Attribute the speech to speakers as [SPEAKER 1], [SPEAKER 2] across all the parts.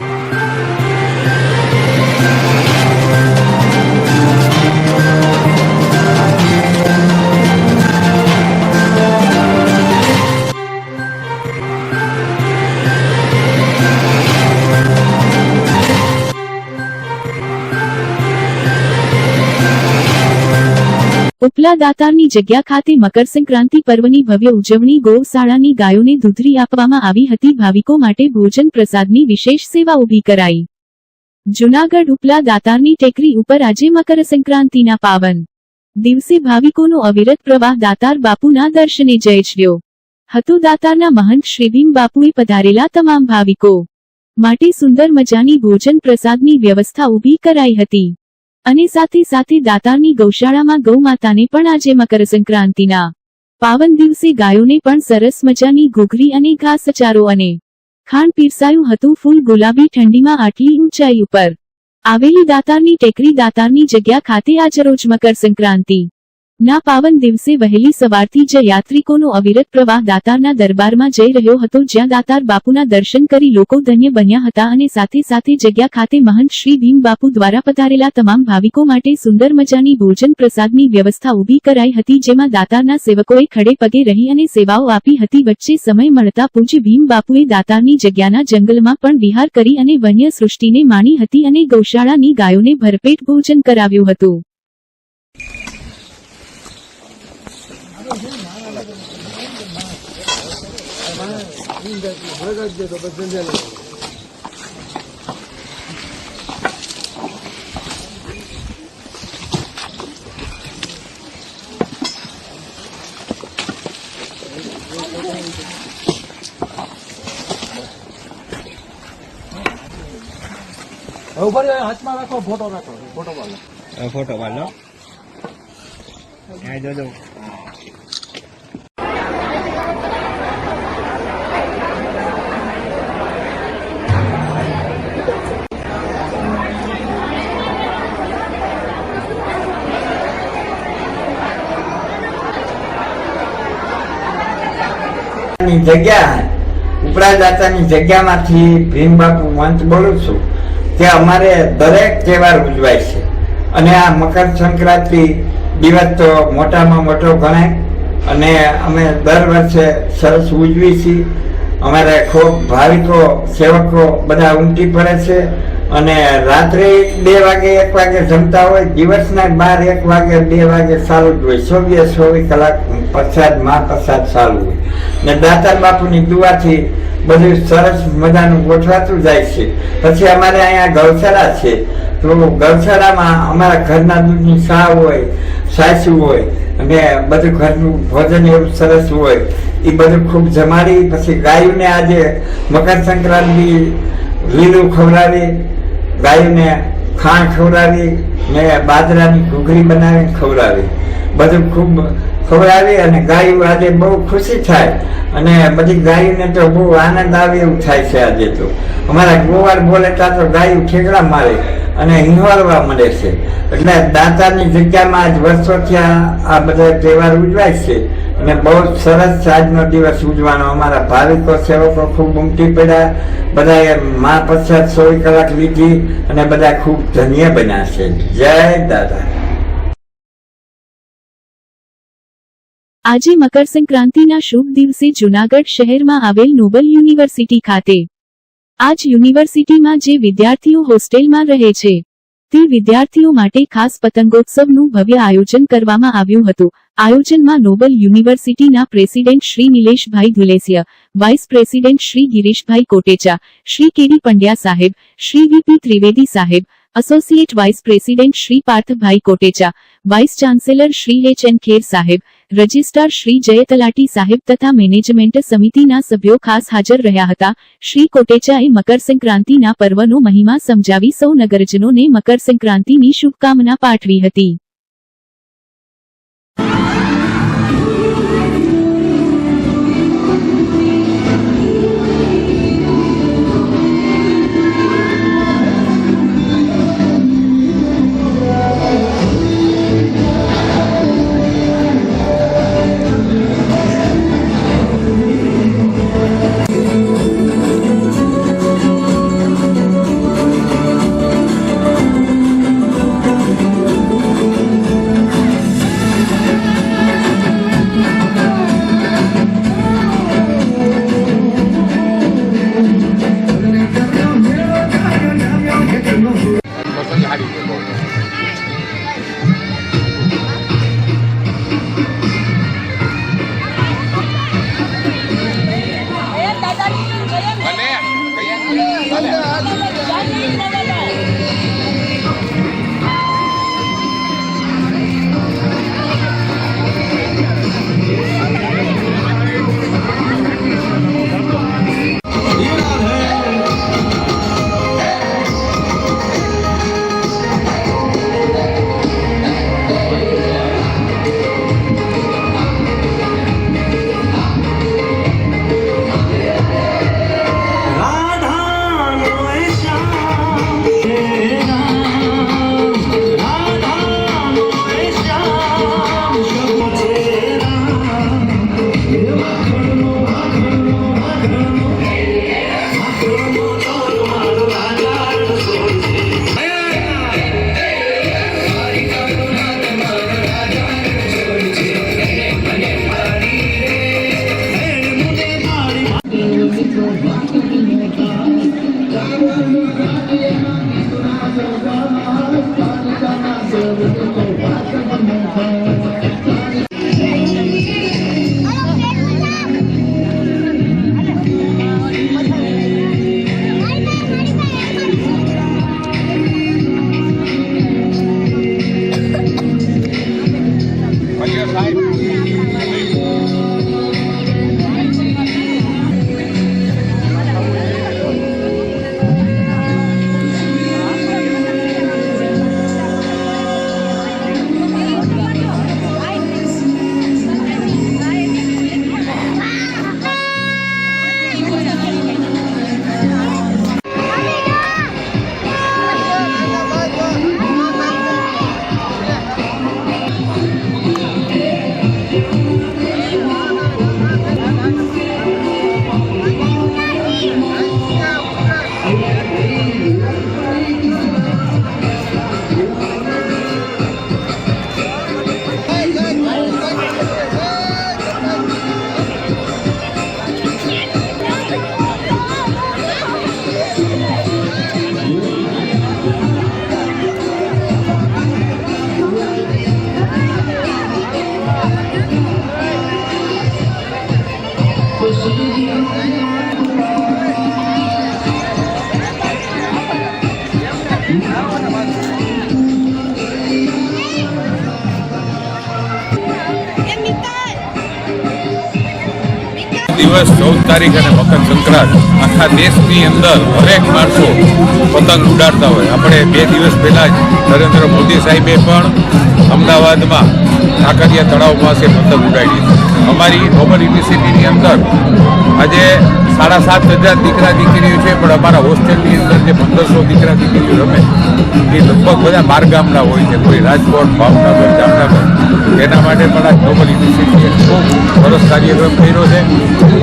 [SPEAKER 1] Thank you. ઉપલા દાતારની જગ્યા ખાતે મકર સંક્રાંતિ પર્વની ભવ્ય ઉજવણી ગૌશાળાની ગાયોને દૂધરી આપવામાં આવી હતી. ભાવિકો માટે ભોજન પ્રસાદની વિશેષ સેવા ઊભી કરાઈ. જુનાગઢ ઉપલા દાતારની ટેકરી ઉપર આજે મકર સંક્રાંતિના પાવન દિવસે ભાવિકોનો અવિરત પ્રવાહ દાતાર બાપુના દર્શને જયજ્યો. હતું દાતારના મહંત શ્રીભીમ બાપુએ પધારેલા તમામ ભાવિકો માટે સુંદર મજાની ભોજન પ્રસાદની વ્યવસ્થા ઊભી કરાઈ હતી. અને સાથે સાથે દાતારની ગૌશાળામાં ગૌ માતાને પણ આજે મકર સંક્રાંતિના પાવન દિવસે ગાયોને પણ સરસ મજાની ઘૂઘરી અને ઘાસચારો અને ખાંડ પીરસાયું હતું. ફૂલ ગુલાબી ઠંડીમાં આટલી ઊંચાઈ ઉપર આવેલી દાતારની ટેકરી દાતારની જગ્યા ખાતે આજરોજ મકર સંક્રાંતિ ના પાવન દિવસે વહેલી સવારથી જ યાત્રિકોનો અવિરત પ્રવાહ દાતારના દરબારમાં જઈ રહ્યો હતો, જ્યાં દાતાર બાપુના દર્શન કરી લોકો ધન્ય બન્યા હતા અને સાથે સાથે જગ્યા ખાતે મહંત શ્રી ભીમ બાપુ દ્વારા પધારેલા તમામ ભાવિકો માટે સુંદર મજાની ભોજન પ્રસાદની વ્યવસ્થા ઊભી કરાઈ હતી, જેમાં દાતારના સેવકોએ ખડે પગે રહી અને સેવાઓ આપી હતી. વચ્ચે સમય મળતા પૂજ્ય ભીમ બાપુએ દાતારની જગ્યાના જંગલમાં પણ વિહાર કરી અને વન્ય સૃષ્ટિને માણી હતી અને ગૌશાળાની ગાયોને ભરપેટ ભોજન કરાવ્યું હતું.
[SPEAKER 2] હવે ઉભા રહ્યો, હાથમાં રાખો ફોટો રાખો ફોટો પાડો
[SPEAKER 3] હવે ફોટો પાડો ત્યાં જોજો
[SPEAKER 4] ની જગ્યા ઉપરા દાતાની જગ્યામાંથી ભીમબાપુ મંત બોલું છું કે અમારે દરેક તહેવાર ઉજવાય છે. અને આ મકર સંક્રાંતિ દિવસ તો મોટામાં મોટો ગણાય. અને અમે દર વર્ષે સરસ ઉજવી છીએ. અમારે ખૂબ ભાવિકો, સેવકો બધા ઉમટી પડે છે. અને રાત્રે બે વાગે, એક વાગે જમતા હોય, દિવસના બાર, એક વાગે, બે વાગે ચાલુ જ હોય. ચોવીસ ચોવીસ કલાક પ્રસાદ મા પ્રસાદ ચાલુ હોય. ને દાતાર બાપુની દુઆથી બધું સરસ મજાનું ગોઠવાતું જાય છે. પછી અમારે અહીંયા ગૌશાળા છે. તો ગૌશાળામાં અમારા ઘરના દૂધની સા હોય, સાસુ હોય, અને બધું ઘરનું ભોજન એવું સરસ હોય. એ બધું ખૂબ જમાડી, પછી ગાયુંને આજે મકર સંક્રાંતિ લીલું ખવડાવી ગાયોને ખાણ ખવડાવી ને બાજરાની ઘૂઘરી બનાવી ખવડાવી. બધું ખૂબ ખવડાવી અને ગાયું આજે બહુ ખુશી થાય અને બધી ગાયને તો બહુ આનંદ આવે એવું થાય છે આજે તો. અમારા ગોવાર બોલે ત્યાં તો ગાયું ઠેકડા મારે અને હિંવાળવા મળે છે. એટલે દાતાની જગ્યામાં આજ વર્ષોથી આ બધા તહેવાર ઉજવાય છે. અને બહુ સરસ આજનો દિવસ ઉજવાનો. અમારા ભાવિકો સેવકો ખૂબ ઉમટી પડ્યા. બધાએ મા પ્રસાદ સોળ કલાક લીધી અને બધા ખૂબ ધન્ય બન્યા છે. જય દાદા.
[SPEAKER 1] આજે મકર સંક્રાંતિના શુભ દિવસે જૂનાગઢ શહેરમાં આવેલ નોબલ યુનિવર્સિટી ખાતે. આજ યુનિવર્સિટીમાં જે વિદ્યાર્થીઓ હોસ્ટેલમાં રહે છે. તે વિદ્યાર્થીઓ માટે ખાસ પતંગોત્સવનું ભવ્ય આયોજન કરવામાં આવ્યું હતું. આયોજનમાં નોબલ યુનિવર્સિટીના president Shri Nileshbhai Dhulesiya, vice president Shri Girishbhai Kotecha, Shri K D Pandya saheb, Shri V P Trivedi saheb, associate vice president Shri Parthbhai Kotecha, vice chancellor Shri H N Kher સાહેબ registrar Shri જય તલાટી સાહેબ તથા management સમિતિના સભ્યો ખાસ હાજર રહ્યા હતા. શ્રી કોટેચાએ મકરસંક્રાંતિના પર્વનો મહિમા સમજાવી સૌ નગરજનોને મકરસંક્રાંતિની શુભકામના પાઠવી હતી.
[SPEAKER 3] દિવસ ચૌદ તારીખ અને મકર સંક્રાંત. આખા દેશની અંદર દરેક માણસો પતંગ ઉડાડતા હોય. આપણે બે દિવસ પહેલા જ નરેન્દ્ર મોદી સાહેબે પણ અમદાવાદમાં કાંકરિયા તળાવ પાસે પતંગ ઉડાડી અમારી નોબલ યુનિવર્સિટીની અંદર આજે સાડા સાત હજાર દીકરા દીકરીઓ છે, પણ અમારા હોસ્ટેલની અંદર જે પંદરસો દીકરા દીકરીઓ રમે, એ લગભગ બધા બાર ગામના હોય છે. કોઈ રાજકોટ, ભાવનગર, જામનગર. એના માટે પણ આ ગ્લોબલ યુનિવર્સિટીએ ખૂબ સરસ કાર્યક્રમ કર્યો છે.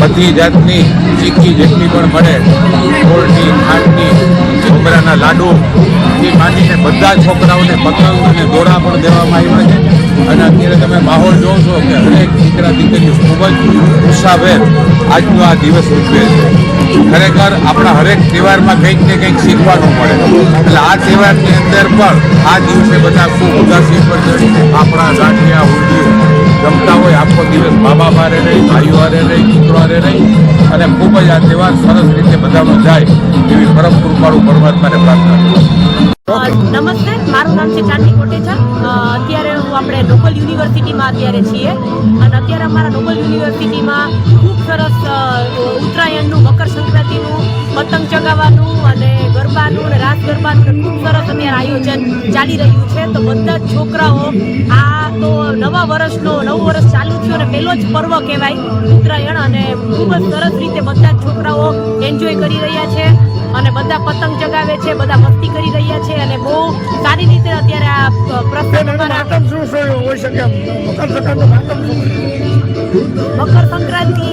[SPEAKER 3] બધી જાતની ચીકી જેટલી પણ મળે, ગોળની, ખાંડની છોકરાના લાડુ, એ માંડીને બધા છોકરાઓને પતંગ અને દોરા પણ દેવામાં આવ્યા છે. અને અત્યારે તમે માહોલ જોવો છો કે હરેક દીકરા દીકરીઓ ખૂબ જ ઉત્સાહભેર આજનો આ દિવસ ઉજવે છે. ખરેખર આપણા હરેક તહેવારમાં કંઈક ને કંઈક શીખવાનું મળે. એટલે આ તહેવારની અંદર પણ આ દિવસે બધા ખૂબ ઉદાસી પર ચડીને આપણા આ ઉંધિયું જમતા હોય આખો દિવસ મા બાપ હારે રહી, ભાઈઓ હારે રહી મિત્રો હારે રહી. અને ખૂબ જ આ તહેવાર સરસ રીતે બધાનો જાય એવી પરમ કૃપાળું પરમાત્માને પ્રાર્થના
[SPEAKER 5] નમસ્તે. મારું નામ છે ચાંદી કોટેચા. અત્યારે આપણે લોકલ યુનિવર્સિટીમાં અત્યારે છીએ. અને અત્યારે અમારા લોકલ યુનિવર્સિટીમાં ખૂબ સરસ ઉત્તરાયણનું મકર સંક્રાંતિનું પતંગ ચગાવવાનું અને ગરબાનું અને રાસ ગરબાનું ખૂબ સરસ અત્યારે આયોજન ચાલી રહ્યું છે. તો બધા જ છોકરાઓ આ તો નવા વર્ષનો નવું વર્ષ ચાલુ થયું અને પહેલો જ પર્વ કહેવાય ઉત્તરાયણ અને ખૂબ જ સરસ રીતે બધા જ છોકરાઓ એન્જોય કરી રહ્યા છે અને બધા પતંગ ચગાવે છે બધા મસ્તી કરી રહ્યા છે અને બહુ સારી રીતે અત્યારે આ પ્રસંગ અમારા
[SPEAKER 2] માતમ શું શું હોય શકે મકર સંક્રાંત માતમ શું
[SPEAKER 5] મકર સંક્રાંતિ